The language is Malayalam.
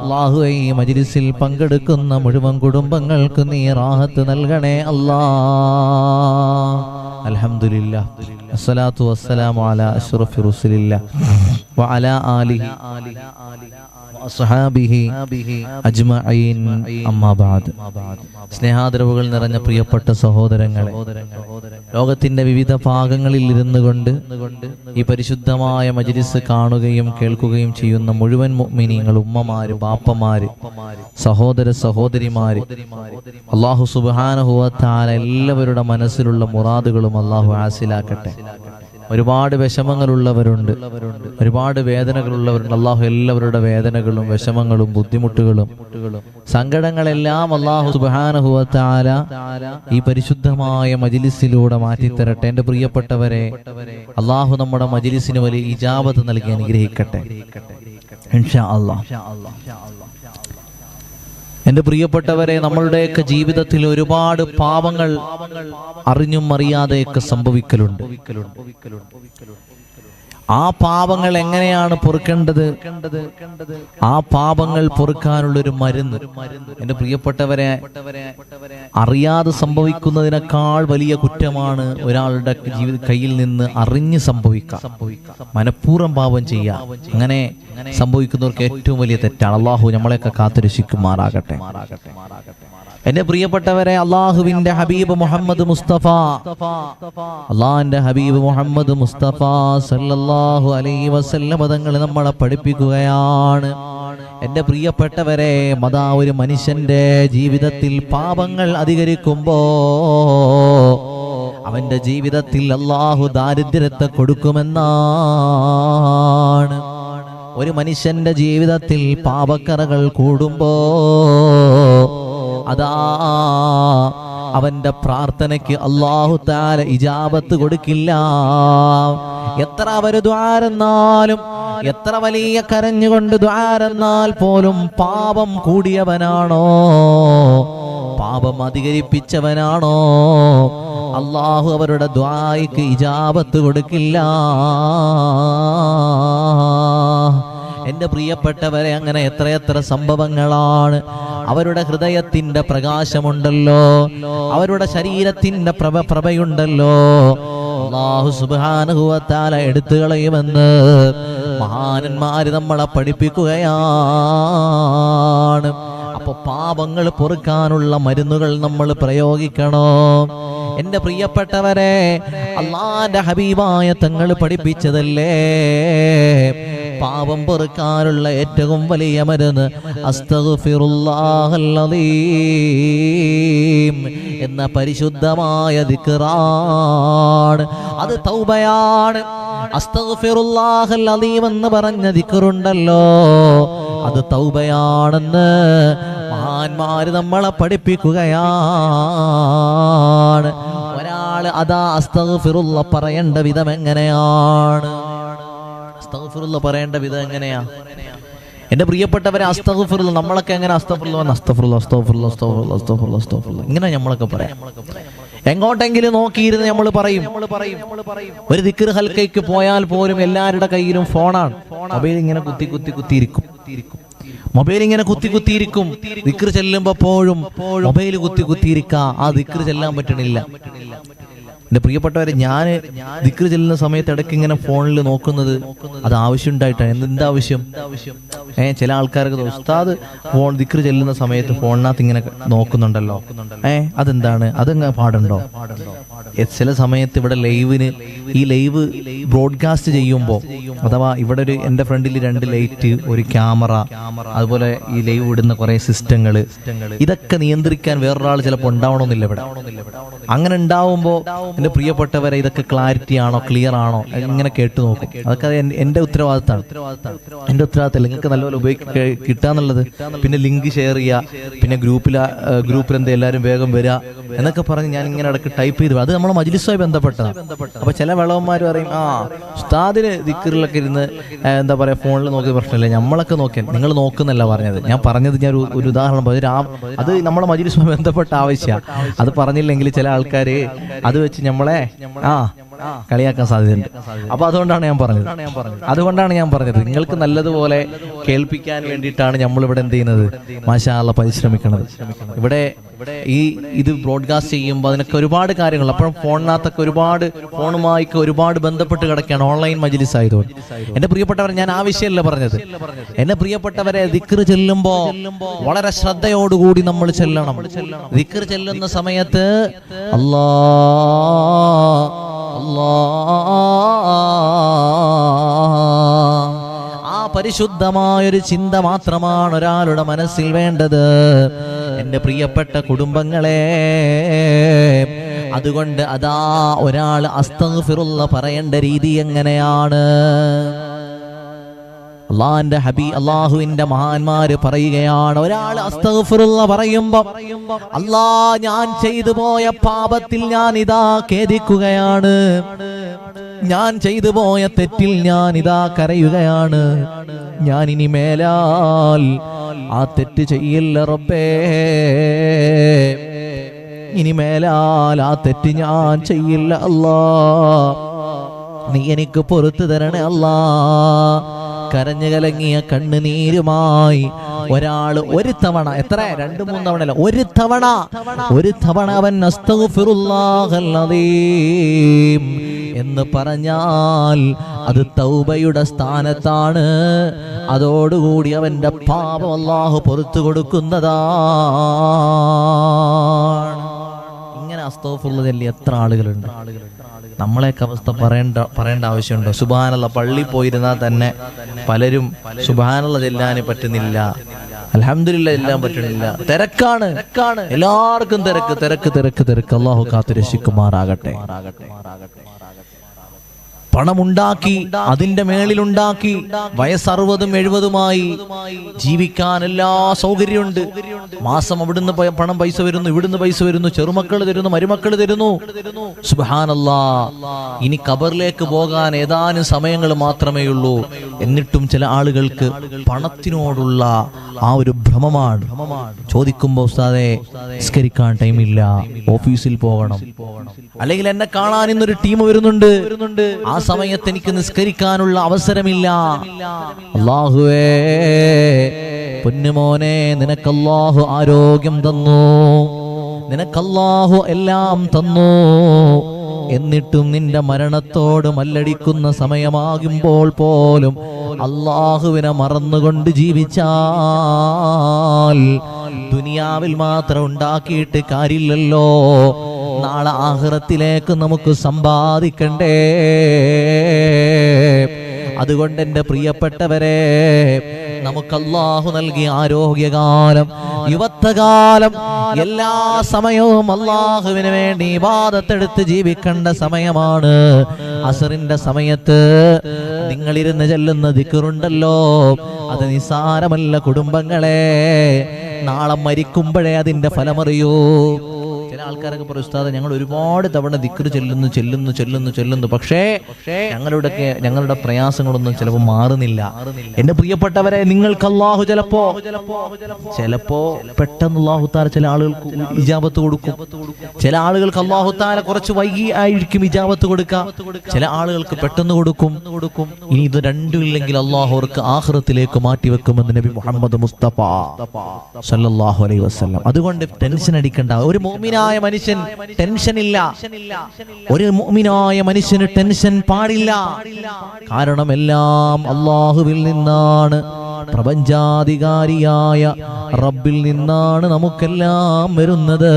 അള്ളാഹു ഈ മജ്ലിസിൽ പങ്കെടുക്കുന്ന മുഴുവൻ കുടുംബങ്ങൾക്ക് നീ റാഹത്ത് നൽകണേ അല്ലാ. അൽഹംദുലില്ലാ അസ്സലാത്തു വസ്സലാമു അലാ അഷ്റഫി റുസുലില്ല വഅലാ ആലിഹി. വഅസ്ഹാബിഹി അജ്മഈൻ അമ്മാ സ്നേഹാദരവുകൾ നിറഞ്ഞ പ്രിയപ്പെട്ട സഹോദരങ്ങളെ ലോകത്തിന്റെ വിവിധ ഭാഗങ്ങളിൽ ഇരുന്നു കൊണ്ട് ഈ പരിശുദ്ധമായ മജ്ലിസ് കാണുകയും കേൾക്കുകയും ചെയ്യുന്ന മുഴുവൻ മിനിങ്ങൾ ഉമ്മമാര് ബാപ്പമാര് സഹോദര സഹോദരിമാര് അള്ളാഹു സുബാനഹുവത്താല എല്ലാവരുടെ മനസ്സിലുള്ള മുറാദുകളും അള്ളാഹു ആസിലാക്കട്ടെ ഒരുപാട് വിഷമങ്ങളുള്ളവരുണ്ട്. ഒരുപാട് വേദനകളുള്ളവരുണ്ട്. അള്ളാഹു എല്ലാവരുടെ വേദനകളും വിഷമങ്ങളും ബുദ്ധിമുട്ടുകളും സങ്കടങ്ങളെല്ലാം അള്ളാഹു സുബാനഹുവത്താല ഈ പരിശുദ്ധമായ മജിലിസിലൂടെ മാറ്റിത്തരട്ടെ. എന്റെ പ്രിയപ്പെട്ടവരെ അള്ളാഹു നമ്മുടെ മജിലിസിന് വലിയ ഇജാബത്ത് നൽകി അനുഗ്രഹിക്കട്ടെ. ഇൻഷാ അള്ളാഹ് എന്റെ പ്രിയപ്പെട്ടവരെ നമ്മളുടെയൊക്കെ ജീവിതത്തിൽ ഒരുപാട് പാപങ്ങൾ അറിഞ്ഞും അറിയാതെയൊക്കെ സംഭവിക്കലുണ്ട്. ആ പാപങ്ങൾ എങ്ങനെയാണ് പൊറുക്കേണ്ടത്? ആ പാപങ്ങൾ പൊറുക്കാനുള്ള ഒരു മരുന്ന്. എന്റെ പ്രിയപ്പെട്ടവരെ അറിയാതെ സംഭവിക്കുന്നതിനേക്കാൾ വലിയ കുറ്റമാണ് ഒരാളുടെ ജീവിത കയ്യിൽ നിന്ന് അറിഞ്ഞ് സംഭവിക്കാം. മനഃപൂർവം പാപം ചെയ്യാം. അങ്ങനെ സംഭവിക്കുന്നവർക്ക് ഏറ്റവും വലിയ തെറ്റാണ്. അള്ളാഹു നമ്മളെയൊക്കെ കാത്തുരക്ഷിക്കുമാറാകട്ടെ. എന്റെ പ്രിയപ്പെട്ടവരെ അള്ളാഹുവിന്റെ ഹബീബ് മുഹമ്മദ് മുസ്തഫ. അള്ളാഹിന്റെ ഹബീബ് മുഹമ്മദ് മുസ്തഫ സല്ലല്ലാഹു അലൈഹി വസല്ലം തങ്ങൾ നമ്മളെ പഠിപ്പിക്കുകയാണ്. എന്റെ പ്രിയപ്പെട്ടവരെ മതാ ഒരു മനുഷ്യന്റെ ജീവിതത്തിൽ പാപങ്ങൾ അധികരിക്കുമ്പോ അവന്റെ ജീവിതത്തിൽ അള്ളാഹു ദാരിദ്ര്യത്തെ കൊടുക്കുമെന്നാണ്. ഒരു മനുഷ്യന്റെ ജീവിതത്തിൽ പാപക്കറകൾ കൂടുമ്പോ അതാ അവന്റെ പ്രാർത്ഥനയ്ക്ക് അള്ളാഹു താല ഇജാബത്ത് കൊടുക്കില്ല. എത്ര അവർ ദ്വാരെന്നാലും എത്ര വലിയ കരഞ്ഞുകൊണ്ട് ദ്വാരെന്നാൽ പോലും പാപം കൂടിയവനാണോ? പാപം അധികരിപ്പിച്ചവനാണോ? അള്ളാഹു അവരുടെ ദ്വായ്ക്ക് ഇജാബത്ത് കൊടുക്കില്ല. എന്റെ പ്രിയപ്പെട്ടവരെ അങ്ങനെ എത്രയെത്ര സംഭവങ്ങളാണ് അവരുടെ ഹൃദയത്തിന്റെ പ്രകാശമുണ്ടല്ലോ. അവരുടെ ശരീരത്തിന്റെ പ്രഭ പ്രഭയുണ്ടല്ലോ. അള്ളാഹു എടുത്തു കളയുമെന്ന് മഹാനന്മാര് നമ്മളെ പഠിപ്പിക്കുകയാണ്. അപ്പൊ പാപങ്ങൾ പൊറുക്കാനുള്ള മരുന്നുകൾ നമ്മൾ പ്രയോഗിക്കണോ. എന്റെ പ്രിയപ്പെട്ടവരെ അള്ളാന്റെ ഹബീബായ തങ്ങൾ പഠിപ്പിച്ചതല്ലേ? പാപം പൊറുക്കാനുള്ള ഏറ്റവും വലിയ മരുന്ന് എന്ന പരിശുദ്ധമായ ദിക്റാണ്. അത് തൗബയാണ്. അസ്തഗ്ഫിറുല്ലാഹൽ അലീം എന്ന് പറഞ്ഞ ദിക്കറുണ്ടല്ലോ അത് തൗബയാണെന്ന് മഹാന്മാര് നമ്മളെ പഠിപ്പിക്കുകയാണ്. ഒരാൾ അതാ അസ്തഫിറുള്ള പറയേണ്ട വിധം എങ്ങനെയാണ്? അസ്തഗ്ഫിറുല്ല പറയേണ്ട വിധം എങ്ങനെയാ? എന്റെ പ്രിയപ്പെട്ടവരെ അസ്തഫുറുള്ള നമ്മളൊക്കെ എങ്ങനെ അസ്തഫുള്ള ഇങ്ങനെ നമ്മളൊക്കെ പറയാം. എങ്ങോട്ടെങ്കിലും നോക്കിയിരുന്ന് നമ്മൾ പറയും ഒരു ദിക്കർ ഹൽക്കയ്ക്ക് പോയാൽ പോലും എല്ലാവരുടെ കയ്യിലും ഫോണാണ്. മൊബൈൽ ഇങ്ങനെ കുത്തി കുത്തി കുത്തിയിരിക്കും. മൊബൈൽ ഇങ്ങനെ കുത്തി കുത്തിയിരിക്കും. ദിക്കർ ചെല്ലുമ്പോ പോഴും മൊബൈൽ കുത്തി കുത്തിയിരിക്ക. ആ ദിക്കർ ചെല്ലാൻ പറ്റണില്ല. എന്റെ പ്രിയപ്പെട്ടവരെ ഞാൻ ദിക്ർ ചെല്ലുന്ന സമയത്ത് ഇടയ്ക്ക് ഇങ്ങനെ ഫോണിൽ നോക്കുന്നത് അത് ആവശ്യം ഉണ്ടായിട്ടാണ് എന്ത് ആവശ്യം? ഏ ചില ആൾക്കാർക്ക് ഉസ്താദ് ഫോൺ ദിക്ർ ചെല്ലുന്ന സമയത്ത് ഫോണിനകത്ത് ഇങ്ങനെ നോക്കുന്നുണ്ടല്ലോ. ഏ അതെന്താണ്? അതങ്ങ് പാടുണ്ടോ? ചില സമയത്ത് ഇവിടെ ലൈവിന് ഈ ലൈവ് ബ്രോഡ്കാസ്റ്റ് ചെയ്യുമ്പോൾ അഥവാ ഇവിടെ ഒരു എന്റെ ഫ്രണ്ടിൽ രണ്ട് ലൈറ്റ് ഒരു ക്യാമറ അതുപോലെ ഈ ലൈവ് ഇടുന്ന കുറെ സിസ്റ്റങ്ങൾ ഇതൊക്കെ നിയന്ത്രിക്കാൻ വേറൊരാൾ ചിലപ്പോൾ ഉണ്ടാവണമെന്നില്ല ഇവിടെ. അങ്ങനെ ഉണ്ടാവുമ്പോൾ എന്റെ പ്രിയപ്പെട്ടവരെ ഇതൊക്കെ ക്ലാരിറ്റി ആണോ ക്ലിയർ ആണോ? ഇങ്ങനെ കേട്ടു നോക്കും. അതൊക്കെ അത് എന്റെ ഉത്തരവാദിത്തമാണ് എന്റെ ഉത്തരവാദിത്തം നിങ്ങൾക്ക് നല്ലപോലെ ഉപയോഗിക്കുക കിട്ടാന്നുള്ളത്. പിന്നെ ലിങ്ക് ഷെയർ ചെയ്യുക. പിന്നെ ഗ്രൂപ്പിൽ ഗ്രൂപ്പിൽ എന്താ എല്ലാവരും വേഗം വരിക എന്നൊക്കെ പറഞ്ഞ് ഞാൻ ഇങ്ങനെ ഇടയ്ക്ക് ടൈപ്പ് ചെയ്ത്. അത് നമ്മളെ മജിലിസുമായി ബന്ധപ്പെട്ടതാണ് അപ്പൊ ചില വെള്ളവന്മാർ പറയും ആ ഉസ്താദിന് ദിക്കറിലൊക്കെ ഇരുന്ന് എന്താ പറയാ ഫോണിൽ നോക്കിയ പ്രശ്നമില്ല? നമ്മളൊക്കെ നോക്കിയാൽ നിങ്ങൾ നോക്കുന്നല്ല പറഞ്ഞത്. ഞാൻ പറഞ്ഞത് ഞാൻ ഒരു ഉദാഹരണം പറഞ്ഞു. അത് നമ്മളെ മജിലിസുമായി ബന്ധപ്പെട്ട ആവശ്യമാണ് അത് പറഞ്ഞില്ലെങ്കിൽ ചില ആൾക്കാര് അത് വെച്ച് നമ്മളെ ആ കളിയാക്കാൻ സാധ്യതയുണ്ട്. അപ്പൊ അതുകൊണ്ടാണ് ഞാൻ പറഞ്ഞത്. അതുകൊണ്ടാണ് ഞാൻ പറഞ്ഞത്. നിങ്ങൾക്ക് നല്ലതുപോലെ കേൾപ്പിക്കാൻ വേണ്ടിയിട്ടാണ് നമ്മൾ ഇവിടെ എന്ത് ചെയ്യുന്നത്? മാഷാള്ള പരിശ്രമിക്കുന്നത് ഇവിടെ ഈ ഇത് ബ്രോഡ്കാസ്റ്റ് ചെയ്യുമ്പോൾ അതിനൊക്കെ ഒരുപാട് കാര്യങ്ങൾ. അപ്പോഴും ഫോണിനകത്തൊക്കെ ഒരുപാട് ഫോണുമായിക്ക് ഒരുപാട് ബന്ധപ്പെട്ട് കിടക്കുകയാണ് ഓൺലൈൻ മജ്ലിസ് ആയതുകൊണ്ട്. എന്റെ പ്രിയപ്പെട്ടവരെ ഞാൻ ആ വിഷയമല്ല പറഞ്ഞത്. എന്നെ പ്രിയപ്പെട്ടവരെ ദിക്കർ ചെല്ലുമ്പോ വളരെ ശ്രദ്ധയോടുകൂടി നമ്മൾ ചെല്ലണം. ദിക്കർ ചെല്ലുന്ന സമയത്ത് അല്ലാ അല്ലാ ആ പരിശുദ്ധമായൊരു ചിന്ത മാത്രമാണ് ഒരാളുടെ മനസ്സിൽ വേണ്ടത്. എന്റെ പ്രിയപ്പെട്ട കുടുംബങ്ങളെ അതുകൊണ്ട് അതാ ഒരാൾ അസ്തഫിറുള്ള പറയേണ്ട രീതി എങ്ങനെയാണ്? അള്ളാന്റെ ഹബി അള്ളാഹുവിന്റെ മഹാന്മാര് പറയുകയാണ്. ഒരാൾ അസ്തഫുറുള്ള പറയുമ്പോ അല്ലാ ഞാൻ ചെയ്തു പോയ പാപത്തിൽ ഞാൻ ഇതാ ഖേദിക്കുകയാണ്. ഞാൻ ചെയ്തു പോയ തെറ്റിൽ ഞാൻ ഇതാ കരയുകയാണ്. ഞാൻ ഇനി മേലാൽ ആ തെറ്റ് ചെയ്യില്ല റബ്ബേ. ഇനി മേലാൽ ആ തെറ്റ് ഞാൻ ചെയ്യില്ല അല്ലാ. നീ എനിക്ക് പൊറത്തു തരണേ അല്ലാ. കരഞ്ഞു കലങ്ങിയ കണ്ണുനീരുമായി ഒരാൾ ഒരു തവണ എത്ര? രണ്ട് മൂന്ന് തവണ അല്ല ഒരു തവണ ഒരു തവണ അവൻ എന്ന് പറഞ്ഞാൽ അത് തൗബയുടെ സ്ഥാനത്താണ്. അതോടുകൂടി അവന്റെ പാപം അള്ളാഹു പുറത്തു കൊടുക്കുന്നതാണ്. ഇങ്ങനെ അസ്തോഫുള്ളതല്ലേ എത്ര ആളുകളുണ്ട് ആളുകളുണ്ട്? നമ്മളെയൊക്കെ അവസ്ഥ പറയേണ്ട പറയേണ്ട ആവശ്യമുണ്ടോ? സുബാനുള്ള പള്ളി പോയിരുന്നാൽ തന്നെ പലരും സുബാനുള്ള ചെല്ലാൻ പറ്റുന്നില്ല. അലഹമില്ല എല്ലാം പറ്റുന്നില്ല. തിരക്കാണ്. എല്ലാവർക്കും തിരക്ക് തിരക്ക് തിരക്ക് തിരക്ക്. അള്ളാഹു കാത്തു രക്ഷിക്കുമാറാകട്ടെ പണമുണ്ടാക്കി അതിന്റെ മേളിലുണ്ടാക്കി വയസ്സറുപതും എഴുപതുമായി ജീവിക്കാൻ എല്ലാ സൗകര്യമുണ്ട്. മാസം അവിടുന്ന് പണം പൈസ വരുന്നു ഇവിടുന്ന് പൈസ വരുന്നു ചെറുമക്കൾ തരുന്നു മരുമക്കൾ തരുന്നു. സുബാനല്ലാ ഇനി കബറിലേക്ക് പോകാൻ ഏതാനും സമയങ്ങൾ മാത്രമേ ഉള്ളൂ. എന്നിട്ടും ചില ആളുകൾക്ക് പണത്തിനോടുള്ള ആ ഒരു ഭ്രമമാണ്. ചോദിക്കുമ്പോ ഉസ്താദെ നിസ്കരിക്കാൻ ടൈമില്ല ഓഫീസിൽ പോകണം. അല്ലെങ്കിൽ എന്നെ കാണാൻ ഇന്നൊരു ടീം വരുന്നുണ്ട്. ആ സമയത്ത് എനിക്ക് നിസ്കരിക്കാനുള്ള അവസരമില്ല. അള്ളാഹുവേ പൊന്നുമോനെ നിനക്കല്ലാഹു ആരോഗ്യം തന്നു. നിനക്കല്ലാഹു എല്ലാം തന്നു. എന്നിട്ടും നിന്റെ മരണത്തോട് മല്ലടിക്കുന്ന സമയമാകുമ്പോൾ പോലും അള്ളാഹുവിനെ മറന്നുകൊണ്ട് ജീവിച്ചാൽ ദുനിയാവിൽ മാത്രം ഉണ്ടാക്കിയിട്ട് കാര്യമില്ലല്ലോ. നാളെ ആഹ്റത്തിലേക്ക് നമുക്ക് സമ്പാദിക്കണ്ടേ? അതുകൊണ്ട് എന്റെ പ്രിയപ്പെട്ടവരെ നമുക്ക് അള്ളാഹു നൽകിയ ആരോഗ്യകാലം യുവത്വകാലം എല്ലാ സമയവും അള്ളാഹുവിന് വേണ്ടി വാദത്തെടുത്ത് ജീവിക്കേണ്ട സമയമാണ്. അസറിന്റെ സമയത്ത് നിങ്ങളിരുന്ന് ചെല്ലുന്ന ദിക്കുറുണ്ടല്ലോ അത് നിസാരമല്ല കുടുംബങ്ങളെ. നാളെ മരിക്കുമ്പോഴേ അതിന്റെ ഫലമറിയൂ. ചില ആൾക്കാരൊക്കെ പറയും ഉസ്താദ് ഞങ്ങൾ ഒരുപാട് തവണ ദിക്ർ ചെല്ലുന്നു ചെല്ലുന്നു ചെല്ലുന്നു ചെല്ലുന്നു. പക്ഷേ ഞങ്ങളുടെ ഞങ്ങളുടെ പ്രയാസങ്ങളൊന്നും ചിലപ്പോൾ മാറുന്നില്ല. എന്റെ പ്രിയപ്പെട്ടവരെ നിങ്ങൾക്ക് അള്ളാഹു ചിലപ്പോ ചിലപ്പോ പെട്ടെന്ന് അള്ളാഹു താല ചില ആളുകൾക്ക് ഇജാബത്ത് കൊടുക്കും. ചില ആളുകൾക്ക് അള്ളാഹുത്താല കുറച്ച് വൈകി ആയിരിക്കും ഇജാബത്ത് കൊടുക്കുക ചില ആളുകൾക്ക് പെട്ടെന്ന് കൊടുക്കും. കൊടുക്കും. ഇനി ഇത് രണ്ടും ഇല്ലെങ്കിൽ അള്ളാഹു അവർക്ക് ആഹ്റത്തിലേക്ക് മാറ്റിവെക്കുമെന്ന് നബി മുഹമ്മദ് മുസ്തഫ അലൈഹി അതുകൊണ്ട് ടെൻഷൻ അടിക്കണ്ട. ഒരു മോമിനായ മനുഷ്യൻ ടെൻഷൻ ഇല്ല ഒരു മുഅ്മിനായ മനുഷ്യന് ടെൻഷൻ പാടില്ല. കാരണം എല്ലാം അള്ളാഹുവിൽ നിന്നാണ്. പ്രപഞ്ചാധികാരിയായ റബ്ബിൽ നിന്നാണ് നമുക്കെല്ലാം വരുന്നത്.